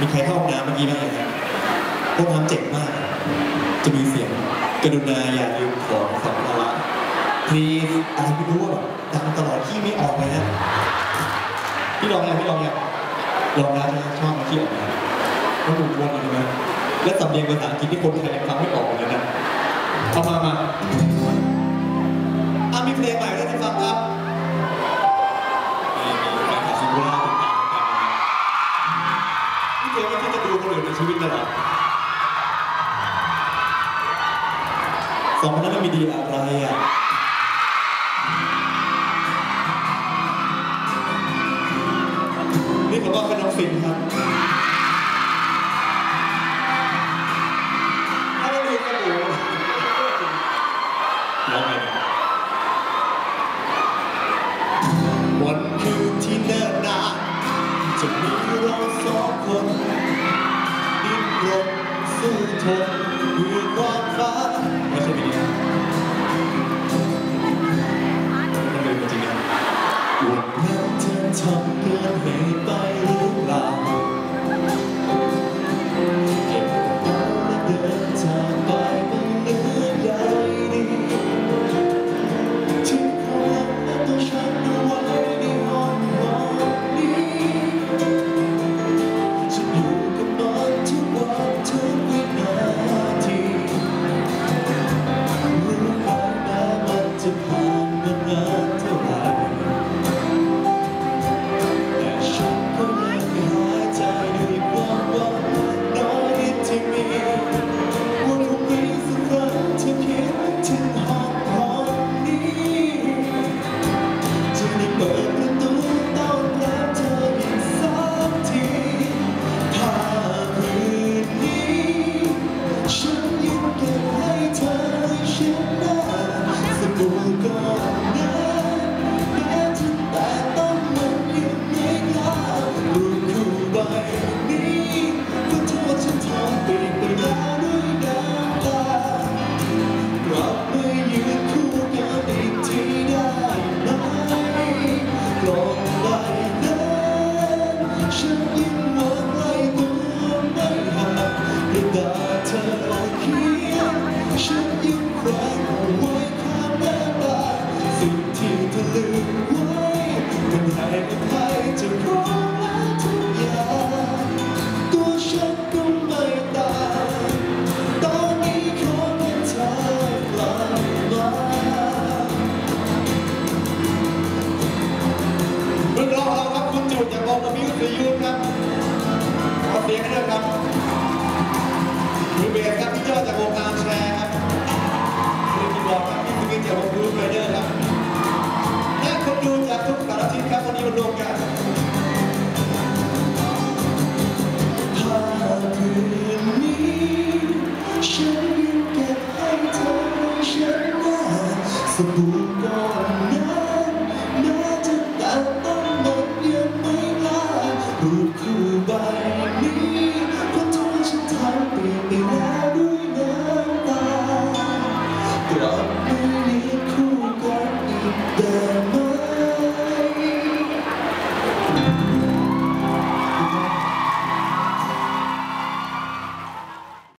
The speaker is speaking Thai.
มีใครเข้าห้องน้ำเมื่อกี้บ้างไหมครับห้องน้ำเจ็บมาก จะมีเสียงกรุณาอย่าลืมของสัมภาระพีอะไรไม่รู้ว่าดังตลอดที่ไม่ออกเลยนะพี่ลองยังพี่ลองยังลองแล้วนะชอบมาที่ออกนะมันหมุนวนอะไรนะและสำเนียงภาษาอังกฤษที่คนไทยยังฟังไม่ออกเลยนะเอามามาอะมีเพลงใหม่ เลยเหรอสองคนนั้นมีดีอะไรอะนี่ผมว่าเป็นน้องฟินครับ นนั้นเธอทำเกินเหตุไปหรือเปล่าเก็บกระเป๋าและเดิน สิยูนครับขอเสียงให้ด้วยครับมือเบสครับพี่ยอดจากวงการแชร์ครับมือคีย์บอร์ดครับพี่สกินจากวงกรุ๊ปไรเดอร์ครับและคนดูจากทุกสารทิศครับวันนี้มารวมกันถ้าคืนนี้ฉันยังเก็บให้เธอฉันได้สบู่ Who